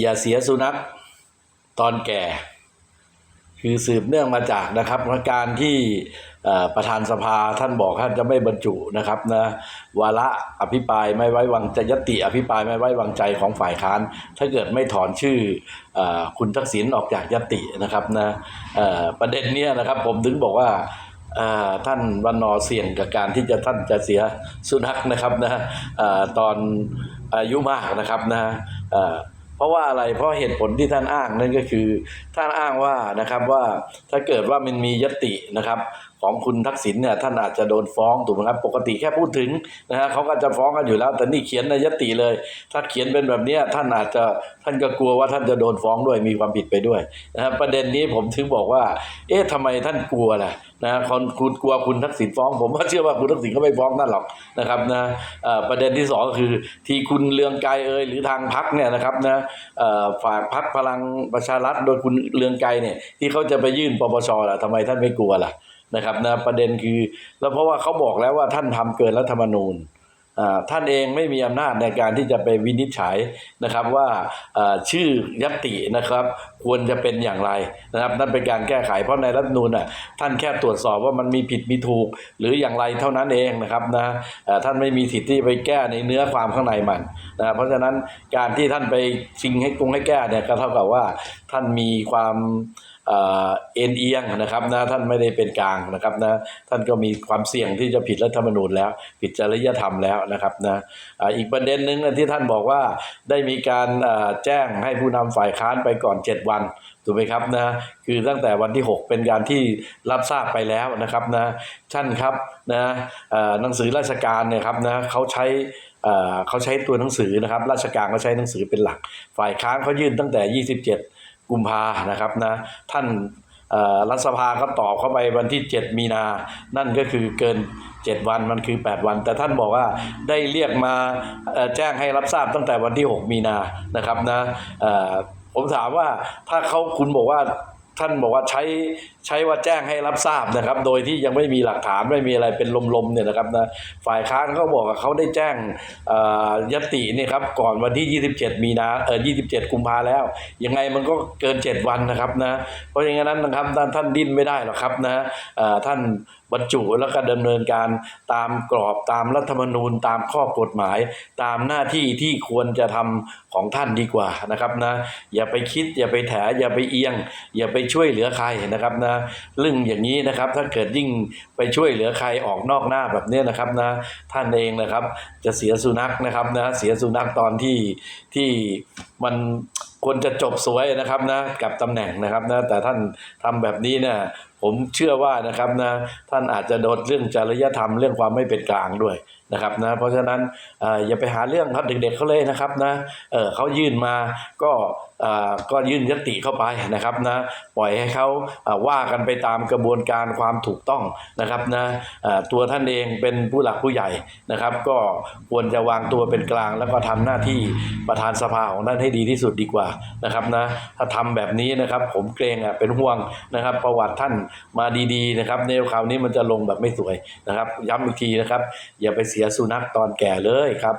อย่าเสียสุนัขตอนแก่ คือสืบเนื่องมาจากนะครับการที่ประธานสภาท่านบอกท่านจะไม่บรรจุนะครับนะวาระอภิปรายไม่ไว้วางใจยติ อภิปรายไม่ไว้วางใจของฝ่ายค้าน ถ้าเกิดไม่ถอนชื่ออคุณทักษิณออกจากยตินะครับนะประเด็นเนี้ยนะครับผมถึงบอกว่าท่านวันนอเสี่ยงกับการที่จะท่านจะเสียสุนัขนะครับนะอ่าตอนอายุมากนะครับนะ เพราะว่าอะไรเพราะเหตุผลที่ท่านอ้างนั่นก็คือท่านอ้างว่านะครับว่าถ้าเกิดว่ามันมียตินะครับของคุณทักษิณเนี่ยท่านอาจจะโดนฟ้องถูกไหมครับปกติแค่พูดถึงนะฮะเขาก็จะฟ้องกันอยู่แล้ว แต่นี่เขียนในยติเลย ถ้าเขียนเป็นแบบนี้ท่านอาจจะท่านก็กลัวว่าท่านจะโดนฟ้องด้วยมีความผิดไปด้วยนะครับประเด็นนี้ผมถึงบอกว่า เอ๊ะทำไมท่านกลัวล่ะนะคนคุณกลัวคุณทักษิณฟ้อง ผมว่าเชื่อว่าคุณทักษิณก็ไม่ฟ้องนั่นหรอกนะครับนะประเด็นที่สองก็คือที่คุณเลืองไกรเอ่ยหรือทางพักเนี่ยนะครับนะฝากพักพลังประชารัฐโดยคุณเลืองไกรเนี่ยที่เขาจะไปยื่นปปชล่ะทำไมท่านไม่กลัวล่ะนะครับนะประเด็นคือ แล้วเพราะว่าเขาบอกแล้วว่าท่านทำเกินรัฐธรรมนูญ ท่านเองไม่มีอำนาจในการที่จะไปวินิจฉัยนะครับว่าชื่อยัตตินะครับควรจะเป็นอย่างไรนะครับ นั่นเป็นการแก้ไขเพราะในรัฐนูญน่ะท่านแค่ตรวจสอบว่ามันมีผิดมีถูก หรืออย่างไรเท่านั้นเองนะครับนะท่านไม่มีสิทธิ์ที่ไปแก้ในเนื้อความข้างในมันนะเพราะฉะนั้นการที่ท่านไปชิงให้กรุงให้แก้เนี่ยก็เท่ากับว่าท่านมีความ เอ็นเอียงนะครับนะท่านไม่ได้เป็นกลางนะครับนะท่านก็มีความเสี่ยงที่จะผิดรัฐธรรมนูญแล้ว ผิดจริยธรรมแล้วนะครับนะอีกประเด็นหนึ่งที่ท่านบอกว่าได้มีการแจ้งให้ผู้นำฝ่ายค้านไปก่อน 7 วันถูกไหมครับนะคือตั้งแต่วันที่ 6 เป็นการที่รับทราบไปแล้วนะครับนะท่านครับนะหนังสือราชการเนี่ยครับนะเขาใช้เอ่อเขาใช้ตัวหนังสือนะครับ ราชการเขาใช้หนังสือเป็นหลัก ฝ่ายค้านเขายื่นตั้งแต่ 27 กุมภานะครับนะท่านรัฐสภาก็ตอบเข้าไปวันที่ 7 มีนา นั่นก็คือเกิน 7 วันมันคือ 8 วัน แต่ท่านบอกว่าได้เรียกมาแจ้งให้รับทราบตั้งแต่วันที่ 6 มีนานะครับนะผมถามว่าถ้าเขาคุณบอกว่า ท่านบอกว่าใช้ใช้ว่าแจ้งให้รับทราบนะครับ โดยที่ยังไม่มีหลักฐานไม่มีอะไรเป็นลมๆเนี่ยนะครับนะฝ่ายค้านเขาบอกว่าเขาได้แจ้งยติเนี่ยครับก่อนวันที่ 27 มีนาเออ27 กุมภาแล้ว ยังไงมันก็เกิน 7 วันนะครับนะเพราะอย่างนั้นนะครับท่านท่านดิ้นไม่ได้หรอกครับนะท่านบรรจุแล้วก็ดำเนินการตามกรอบตามรัฐธรรมนูญตามข้อกฎหมาย ตามหน้าที่ที่ควรจะทำของท่านดีกว่านะครับนะอย่าไปคิดอย่าไปแถอย่าไปเอียง อย่าไปช่วยเหลือใครนะครับนะเรื่องอย่างนี้นะครับถ้าเกิดยิ่งไปช่วยเหลือใครออกนอกหน้าแบบนี้นะครับนะท่านเองนะครับจะเสียสุนัขนะครับนะเสียสุนัขตอนที่ที่มันควรจะจบสวยนะครับนะกับตำแหน่งนะครับนะแต่ท่านทำแบบนี้เนี่ยผมเชื่อว่านะครับนะท่านอาจจะโดนเรื่องจริยธรรมเรื่องความไม่เป็นกลางด้วยนะครับนะเพราะฉะนั้นออย่าไปหาเรื่องครับเด็กๆเขาเลยนะครับนะเออเขายื่นมาก็อ่อก็ยื่นยติเข้าไปนะครับนะปล่อยให้เขาว่ากันไปตามกระบวนการความถูกต้องนะครับนะตัวท่านเองเป็นผู้หลักผู้ใหญ่นะครับ ก็ควรจะวางตัวเป็นกลาง แล้วก็ทำหน้าที่ประธานสภาของท่านให้ดีที่สุดดีกว่านะครับนะถ้าทำแบบนี้นะครับ ผมเกรงอะเป็นห่วงนะครับ ประวัติท่านมาดีๆนะครับในคราวนี้มันจะลงแบบไม่สวยนะครับ ย้ำอีกทีนะครับ อย่าไปเสียสุนัขตอนแก่เลยครับ